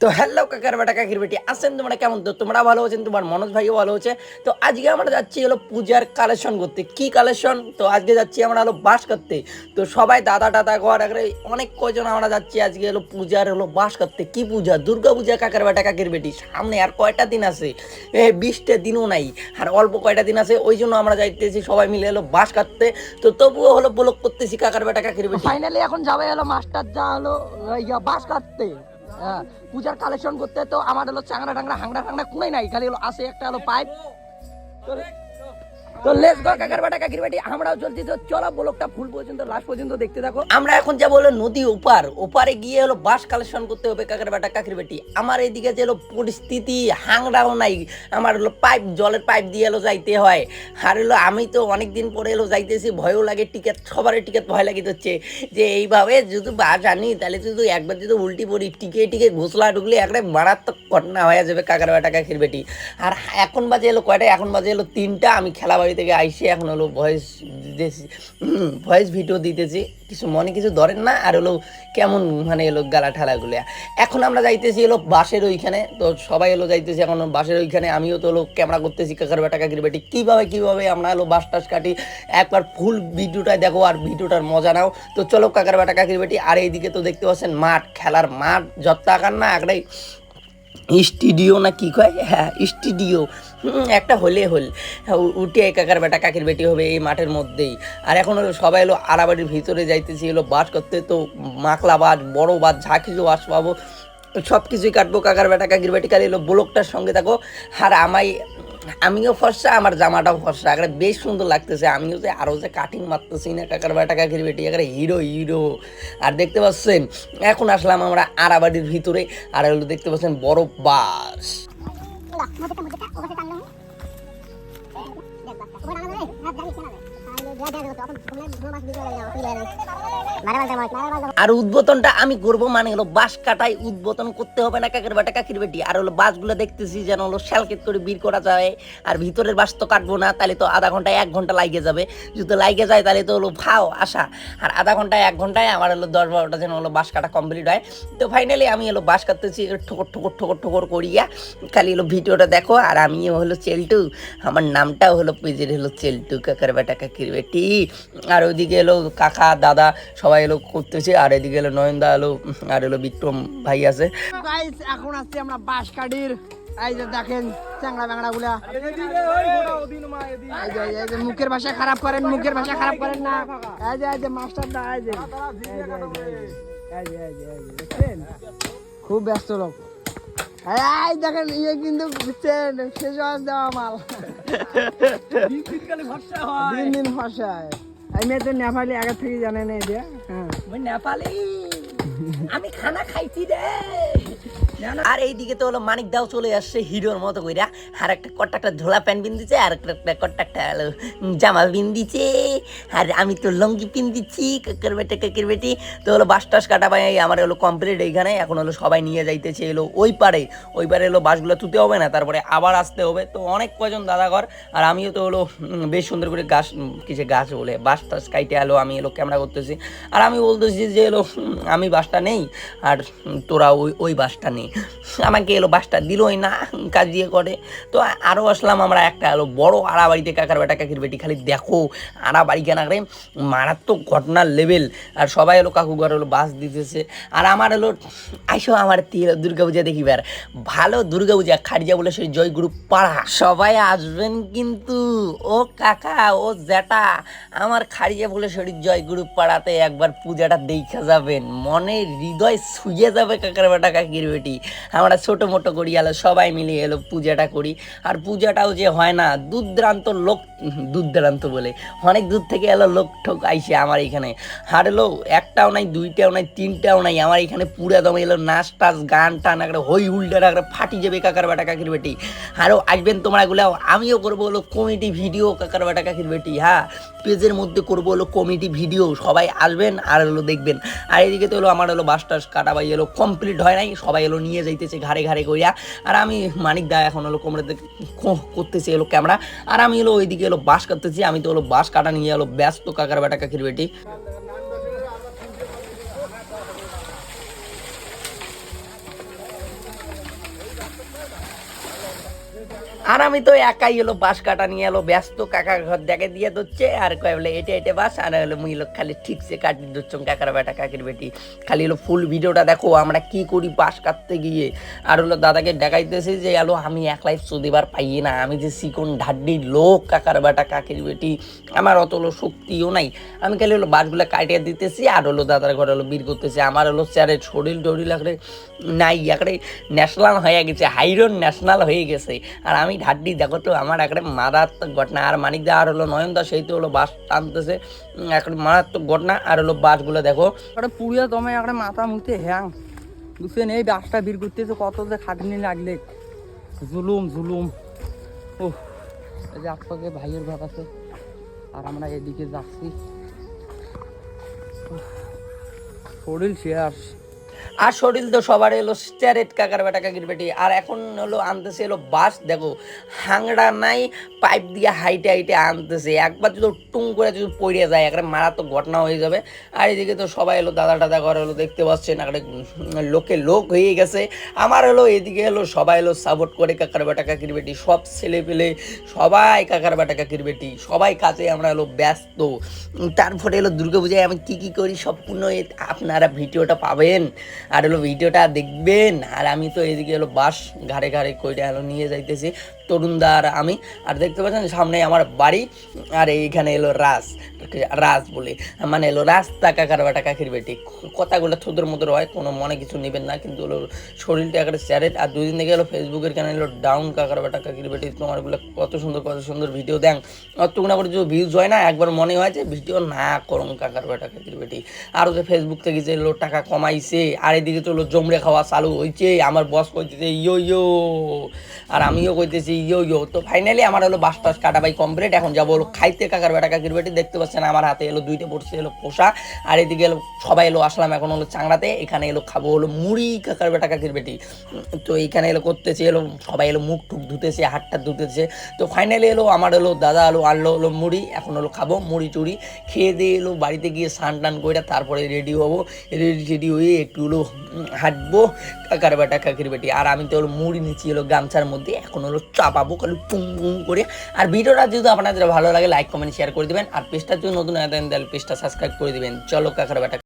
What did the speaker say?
তো হ্যালো কাকার বেটা, কাকির বেটি আসেন তোমরা কেমন? তো তোমরা ভালো আছেন? তোমার মনোজ ভাইও ভালো আছে। তো আজকে আমরা যাচ্ছি হলো পূজার কালেকশন করতে। কি কালেকশন তো আজকে যাচ্ছি আমরা হলো বাস করতে। তো সবাই দাদা, টাদা, ঘর, আগে অনেক কজন আমরা যাচ্ছি আজকে হলো পূজার হলো বাস করতে। কি পূজা? দুর্গা পূজা, কাকার বেটা, কাকির বেটি। সামনে আর কয়টা দিন আছে? এ, বিশটা দিনও নাই। আর অল্প কয়টা দিন আছে, ওই জন্য আমরা যাইতেছি সবাই মিলে হলো বাস কাটতে তো তবুও হলো ব্লক করতেছি কাকার বেটা, কাকির বেটি। ফাইনালি এখন যাবে হলো মাস্টার যা হলো বাস কাটতে পূজার কালেকশন করতে, তো আমার হলো চাংরা টাংরা হাংরা টাংরা কোনাই নাই, খালি হলো আসে একটা হলো পাইপ তো লেস গো কাকার বাটা, কাকির বাটি। আমরাও চলছি। তো চলো ব্লকটা ফুল পর্যন্ত লাস্ট পর্যন্ত দেখতে থাকো। আমরা এখন যাব হলো নদী ওপার। ওপারে গিয়ে হলো বাস কালেকশন করতে হবে, কাকার বাটা, কাকির বাটি। আমার এদিকে যে হলো পরিস্থিতি, হাংরাও নাই। আমার হলো পাইপ জলের পাইপ দিয়ে হলো যাইতে হয়। আর হলো আমি তো অনেক দিন পরে হলো যাইতেছি, ভয়ও লাগে টিকিট সবারই টিকিট ভয় লাগে হচ্ছে যে এইভাবে যদি বাস আনি তাহলে যদি একবার যদি উল্টি পড়ি টিকে টিকে ঘোষলা ঢুকলে একটা মারাত্মক ঘটনা হয়ে যাবে কাকার বাটা, কাকির বেটি। আর এখন বাজে এলো কয়টা এখন বাজে এলো তিনটা। আমি খেলা বাড়ি থেকে আইসি এখন হলো ভয়েস দিতেছি। ভয়েস ভিডিও দিতেছি। কিছু মনে কিছু ধরেন না, আর হলো কেমন মানে এলো গালা ঠালাগুলো। এখন আমরা যাইতেছি এলো বাসের ওইখানে, তো সবাই এলো যাইতেছি এখন বাসের ওইখানে। আমিও তো হলো ক্যামেরা করতেছি, কাকার বেটা, কাকির বেটি। কীভাবে কীভাবে আমরা হলো বাস টাস কাটি, একবার ফুল ভিডিওটা দেখো আর ভিডিওটার মজা নাও। তো চলো কাকার বেটা, কাকির বেটি, আর এইদিকে তো দেখতে পাচ্ছেন মাঠ, খেলার মাঠ যত আকার না, একটাই স্টুডিও না কি কয়? হ্যাঁ স্টুডিও। একটা হলে হল। হ্যাঁ, উঠে কাকার বেটা কাকির বেটি হবে এই মাঠের মধ্যেই। আর এখন সবাই এলো আড়াবাড়ির ভিতরে যাইতেছি এলো বাস করতে তো মাকলা বাস বড় বাস যা কিছু বাস পাবো। সব কিছুই কাটবো কাকার বেটা কাকির বেটি কালি এলো ব্লকটার সঙ্গে থাকো। আর আমাই আমিও ফর্সা, আমার জামাটাও ফর্সা। আগে বেশ সুন্দর লাগতেছে। আমিও যে আরও যে কাটিং মারতেছি না, কাকার বেটা কাকির বেটি এখানে হিরো হিরো আর দেখতে পাচ্ছেন, এখন আসলাম আমরা আরাবাড়ির ভিতরে। আর হলো দেখতে পাচ্ছেন বড় বাস। দেখ আর উদ্বোধনটা আমি করব মানে হলো বাস কাটাই উদ্বোধন করতে হবে না কাকের বেটা কাকির বেটি। আর হলো বাসগুলো দেখতেছি যেন হলো শ্যালকেট করে বের করা যায়, আর ভিতরের বাস তো কাটবো না, তাহলে তো আধা ঘন্টায় এক ঘণ্টা লাগে যাবে। যদি লাগে যায় তাহলে তো হলো ভাও আসা আর আধা ঘন্টায় এক ঘন্টায় আমার হলো দশ বারোটা যেন হলো বাস কাটা কমপ্লিট হয়। তো ফাইনালি আমি হলো বাস কাটতেছি ঠোকর ঠোকর ঠোকর ঠোকর করিয়া খালি হলো ভিডিওটা দেখো, আর আমিও হলো চেলটু, আমার নামটাও হলো পেজের হলো চেলটু কাকার বেটা কাকির বেটি। আর ওইদিকে হলো কাকা, দাদা সবাই এলো করতেছে আর এদিকে এলো নয়নদা এলো আর এলো বিক্রম ভাই আছে। এখন আসছি আমরা বাঁশ কাঠির এই যে দেখেন চ্যাংড়া ব্যাংড়া গুলা। এই যে, মুখের ভাষা খারাপ করেন মুখের ভাষা খারাপ করেন না। এই যে এই যে মাস্টারটা এই যে। এই যে? খুব ব্যস্ত লোক। এই দেখেন ইয়ে কিন্তু বুঝছেন শেষ হওয়ার দেওয়া মাল। দিন দিন ফসায় এই মেয়ে তো নেপালি আগে থেকে জানে না এটা হ্যাঁ। নেপালি। আমি খানা খাইছি রে। আর এইদিকে তো হলো মানিক দাও চলে আসছে হিরোর মতো কইরা। আর একটা কট্টাকটা ধোলা প্যান্ট বিন দিছে আর একটা কট্টাকটা বিন জামা পিন্দিছে আর আমি তো লঙ্গি পিন দিচ্ছি কাকের বেটে, কাকের বেটি। তো হলো বাস টাস কাটা পাই আমার হলো কমপ্লিট এইখানে। এখন হলো সবাই নিয়ে যাইতেছে এলো ওই পারে। ওই পারে এলো বাসগুলো তুতে হবে না, তারপরে আবার আসতে হবে। তো অনেক কয়জন দাদা ঘর আর আমিও তো হলো বেশ সুন্দর করে গাছ কিছু গাছ বলে, বাস টাস কাইটে এলো আমি এলো ক্যামেরা করতেছি। আর আমি বলতেছি যে এলো আমি বাসটা নেই, আর তোরা ওই ওই বাসটা নেই আমাকে এলো বাসটা দিলই না, কাজ দিয়ে করে। তো আরও আসলাম আমরা একটা এলো বড় আড়া বাড়িতে কাকার বেটা, কাকির বেটি। খালি দেখো আড়া বাড়ি কেনা করে মারাত্মক ঘটনার লেভেল আর সবাই এলো কাকু ঘর হলো বাস দিতেছে। আর আমার এলো আইসো আমার তীর দুর্গাপূজা দেখিবার ভালো দুর্গাপূজা খারিজা বলে সেই জয় গ্রুপ পাড়া। সবাই আসবেন কিন্তু, ও কাকা, ও জ্যাটা আমার খারিজা বলে শরীর জয় গ্রুপ পাড়াতে একবার পূজাটা দেখা যাবেন। মনে হৃদয় ছুঁয়ে যাবে কাকার বেটা, কাকির বেটি। আমরা ছোট মোটো করি এলো সবাই মিলে এলো পূজাটা করি। আর পূজাটাও যে হয় না, দূরদূরান্ত লোক, দূরদূরান্ত বলে, অনেক দূর থেকে এলো, লোক ঠোক আইসে আমার এখানে। আর এলো একটাও নাই, দুইটাও নাই, তিনটাও নাই, আমার এখানে পুরো দম এলো, নাচ টাচ, গান টান একটা হই হুল্ডার একটা ফাটি যাবে কাকার বেটা, কাকির বেটি। আরও আসবেন তোমরা এগুলো, আমিও করব হলো কমেডি ভিডিও, কাকার বেটা, কাকির বেটি হ্যাঁ পেজের মধ্যে করব হলো কমেডি ভিডিও, সবাই আসবেন আর হলো দেখবেন। আর এদিকে তো হলো আমার হলো বাস টাস কাটা বাই এলো কমপ্লিট হয় নাই, সবাই এলো নিয়ে যাইতেছে ঘাড়ে ঘাড়ে করিয়া আর আমি মানিক দা এখন হলো কোমরেতে করতেছে এলো ক্যামেরা। আর আমি হলো ওইদিকে হলো বাস কাটতেছি, আমি তো হলো বাস কাটা নিয়ে হলো ব্যস্ত কাকার বেটা কাকির বেটি। আর আমি তো একাই এলো বাস কাটা নিয়ে এলো, ব্যস্ত কাকা ঘর দেখে দিয়ে দিচ্ছে আর কয় বলে, এটে এটে বাস আর হলো মুই লোক খালি ঠিকছে কাটি দিচ্ছ কাকার বেটা, কাকির বেটি। খালি হলো ফুল ভিডিওটা দেখো, আমরা কি করি বাস কাটতে গিয়ে। আর হলো দাদাকে দেখাইতেছি যে এলো আমি একলাই চোদিবার পাই না, আমি যে চিকন ঢাড্ডি লোক, কাকার বেটা, কাকির বেটি, আমার অত হলো শক্তিও নাই। আমি খালি হলো বাসগুলো কাটিয়ে দিতেছি, আর হলো দাদার ঘরে হলো বীর করতেছি। আমার হলো স্যারে শরীর টরিল একড়ে নাই একড়ে ন্যাশনাল হয়ে গেছে, হাইরন ন্যাশনাল হয়ে গেছে। আর আমি ঢাড্ডি, দেখো তো, আমার একটা মারাত্মক ঘটনা। আর মানিক দা, আর হলো নয়ন দা, সেই তো হলো বাস টানতেছে। একড়ে মারাত্মক ঘটনা, আর হলো বাসগুলো দেখো। একটা পুড়িয়া একটা মাথা মুখতে হ্যাং। বুঝছেন এই বাসটা ভিড় করতেছে, কত যে খাটনি লাগলে। জুলুম জুলুম। ও এই যে আপনাকে ভাইয়ের আছে, আর আমরা এদিকে যাচ্ছি। শরীর শেষ। আর শরীর তো সবার এলো, স্ট্যারেট কাকার বেটা কাকির বেটি। আর এখন হলো, আনতেছে এলো বাস, দেখো, হাংড়া নাই, পাইপ দিয়ে হাইটে হাইটে আনতেছে। একবার যদি টুং করে যদি পড়ে যায় একটা মারাত্মক ঘটনা হয়ে যাবে। আর এদিকে তো সবাই এলো, দাদা টাদা ঘরে হলো দেখতে পাচ্ছেন একটা লোকে লোক হয়ে গেছে। আমার হলো, এদিকে এলো সবাই এলো সাপোর্ট করে কাকার বেটা কাকির বেটি। সব ছেলে পেলে সবাই কাকার বেটা কাকির বেটি। সবাই কাছে আমরা হলো ব্যস্ত। তারপরে এলো দুর্গাপূজায় আমি কী কী করি সম্পূর্ণ আপনারা ভিডিওটা পাবেন। আর হলো ভিডিওটা দেখবেন। আর আমি তো এদিকে হলো বাস ঘাড়ে ঘাড়ে কইটা হলো নিয়ে যাইতেছি। তরুণদা আর আমি। আর দেখতে পাচ্ছেন সামনে আমার বাড়ি, আর এইখানে এলো রাজ রাজ বলে। মানে এলো রাস্তা কাকার বেটা কাকির বেটি। কথাগুলো থুদর মধুর হয়, কোনো মনে কিছু নেবেন না, কিন্তু হলো শরীরটা একটা স্যারেট আর দুদিন থেকে এলো ফেসবুকের কেন এলো ডাউন কাকার বেটা কাকির বেটি। তোমারগুলো কত সুন্দর কত সুন্দর ভিডিও দেন অতটুকু করে যে ভিউজ হয় না, একবার মনে হয় যে ভিডিও না করুন কাকার বেটা কাকির বেটি। আরও যে ফেসবুক থেকে যে লো টাকা কমাইছে, আর এদিকে তো লো জমরে খাওয়া চালু হয়েছে আমার বস কইতেছে, ইয়ো ইয়ো। আর আমিও কইতেছি ইয়ো ইয়ো, তো ফাইনালি আমার হলো বাস টাস কাটা বাই কমপ্লিট এখন যাব হলো খাইতে, কাকার বেটা, কাকির বেটি। দেখতে পাচ্ছেন আমার হাতে এলো দুইটা পড়ছে এলো পোষা আর এদিকে এলো সবাই এলো, আসলাম এখন হলো চাংড়াতে। এখানে এলো খাব হলো মুড়ি, কাকার বেটা, কাকির বেটি। তো এইখানে এলো করতেছে এলো, সবাই এলো মুখ টুক ধুতেছে হাতটা ধুতেছে। তো ফাইনালি এলো আমার এলো দাদা এলো, আনলো হলো মুড়ি। এখন হলো খাব মুড়ি টুড়ি। খেয়ে দিয়ে এলো বাড়িতে গিয়ে স্নান টান করে তারপরে রেডি হব। রেডি টেডি হয়ে একটু হলো হাঁটবো, কাকার বেটা, কাকির বেটি। আর আমি তো হলো মুড়ি নিচ্ছি হলো গামছার মধ্যে। এখন হলো চাপাবো খালি পুং পুং করে। আর ভিডিওটা যদি আপনাদের ভালো লাগে লাইক কমেন্ট শেয়ার করে দেবেন। আর পেজটার জন্য নতুন আদান দেন পেজটা সাবস্ক্রাইব করে দেবেন। চলো, কাকার বেটা